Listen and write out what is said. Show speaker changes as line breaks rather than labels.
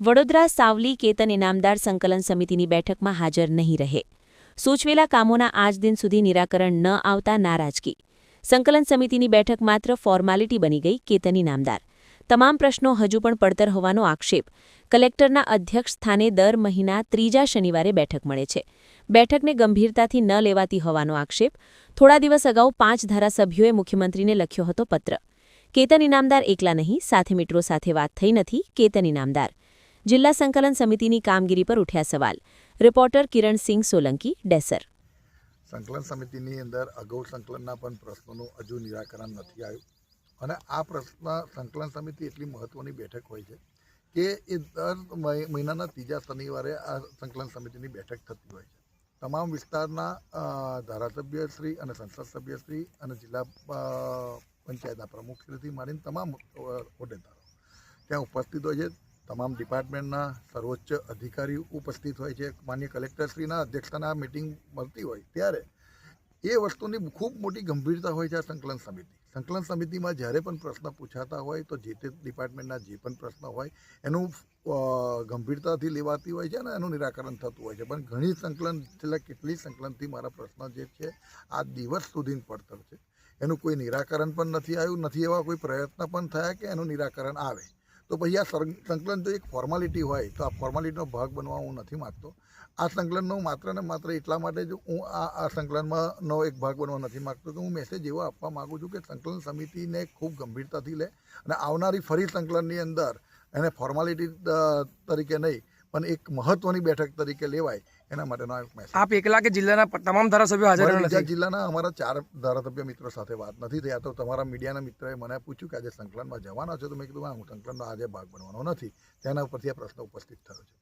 વડોદરા સાવલી કેતન ઇનામદાર સંકલન સમિતિની બેઠકમાં હાજર નહીં રહે. સૂચવેલા કામોના આજ દિન સુધી નિરાકરણ ન આવતા નારાજગી. સંકલન સમિતિની બેઠક માત્ર ફોર્માલિટી બની ગઈ કેતન ઇનામદાર. તમામ પ્રશ્નો હજુ પણ પડતર હોવાનો આક્ષેપ કલેક્ટરના અધ્યક્ષ સ્થાને દર મહિના ત્રીજા શનિવારે બેઠક મળે છે. બેઠકને ગંભીરતાથી ન લેવાતી હોવાનો આક્ષેપ થોડા દિવસ અગાઉ પાંચ ધારાસભ્યોએ મુખ્યમંત્રીને લખ્યો હતો પત્ર. કેતન ઇનામદાર એકલા નહીં, સાથે મિત્રો સાથે વાત થઈ નથી, કેતન ઇનામદાર જિલ્લા સંકલન સમિતિની કામગીરી પર ઉઠ્યા સવાલ. રિપોર્ટર કિરણસિંહ સોલંકી, ડેસર.
સંકલન સમિતિની અંદર અગાઉ સંકલનના પણ પ્રશ્નોનું હજુ નિરાકરણ નથી આવ્યું. અને આ પ્રશ્ન સંકલન સમિતિ એટલી મહત્ત્વની બેઠક હોય છે કે એ દર મહિ- મહિનાના ત્રીજા શનિવારે આ સંકલન સમિતિની બેઠક થતી હોય છે. તમામ વિસ્તારના ધારાસભ્યશ્રી અને સંસદ સભ્યશ્રી અને જિલ્લા પંચાયતના પ્રમુખશ્રીથી માંડીને તમામ હોદ્દેદારો ત્યાં ઉપસ્થિત હોય છે તમામ ડિપાર્ટમેન્ટના સર્વોચ્ચ અધિકારી ઉપસ્થિત હોય છે. માન્ય કલેક્ટરશ્રીના અધ્યક્ષતાના મિટિંગ મળતી હોય ત્યારે એ વસ્તુની ખૂબ મોટી ગંભીરતા હોય છે આ સંકલન સમિતિ. સંકલન સમિતિમાં જ્યારે પણ પ્રશ્ન પૂછાતા હોય તો જે તે ડિપાર્ટમેન્ટના જે પણ પ્રશ્ન હોય એનું ગંભીરતાથી લેવાતી હોય છે અને એનું નિરાકરણ થતું હોય છે. પણ ઘણી સંકલન, છેલ્લા કેટલી સંકલનથી મારા પ્રશ્ન જે છે, આ દિવસ સુધી પડતર છે. એનું કોઈ નિરાકરણ પણ નથી આવ્યું, નથી એવા કોઈ પ્રયત્ન પણ થયા કે એનું નિરાકરણ આવે? તો પછી આ સંકલન તો એક ફોર્માલિટી હોય તો આ ફોર્માલિટીનો ભાગ બનવા હું નથી માગતો. આ સંકલનનો માત્ર ને માત્ર એટલા માટે જ હું આ આ સંકલનમાંનો એક ભાગ બનવા નથી માગતો કે હું મેસેજ એવો આપવા માગું છું કે સંકલન સમિતિને ખૂબ ગંભીરતાથી લે અને આવનારી ફરી સંકલનની અંદર એને ફોર્માલિટી તરીકે નહીં, પણ એક મહત્ત્વની બેઠક તરીકે લેવાય. એના માટેનો આ એક મેસેજ
આપ એકલા કે જિલ્લાના તમામ ધારાસભ્યો હાજર
બીજા જિલ્લાના અમારા ચાર ધારાસભ્ય મિત્રો સાથે વાત નથી થઈ. આ તો તમારા મીડિયાના મિત્રએ મને પૂછ્યું કે આજે સંકલનમાં જવાના છો? તો મેં કીધું હા હું સંકલનનો આજે ભાગ બનવાનો નથી. તેના ઉપરથી આ પ્રશ્ન ઉપસ્થિત થયો છે.